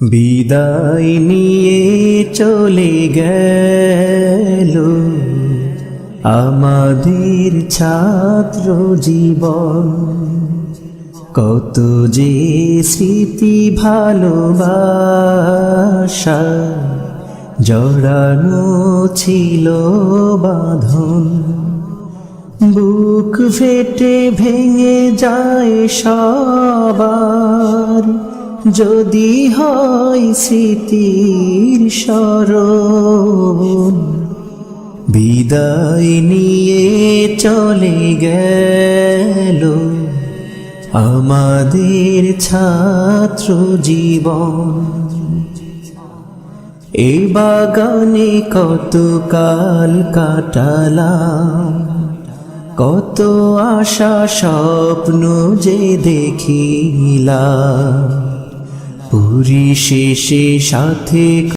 বিদায় নিয়ে চলে গেল। আমাদের ছাত্র জীবন, কত যে স্মৃতি ভালোবাসা, জড়ানো ছিল বাঁধন। বুক ফেটে ভেঙে যায় সবার যদি হয় স্মৃতির স্মরণ, বিদায় নিয়ে চলে গেল আমাদের ছাত্র জীবন। এই বাগানে কত কাল কাটালাম, কত আশা স্বপ্ন যে দেখিলাম। পুরী শেষে সাথে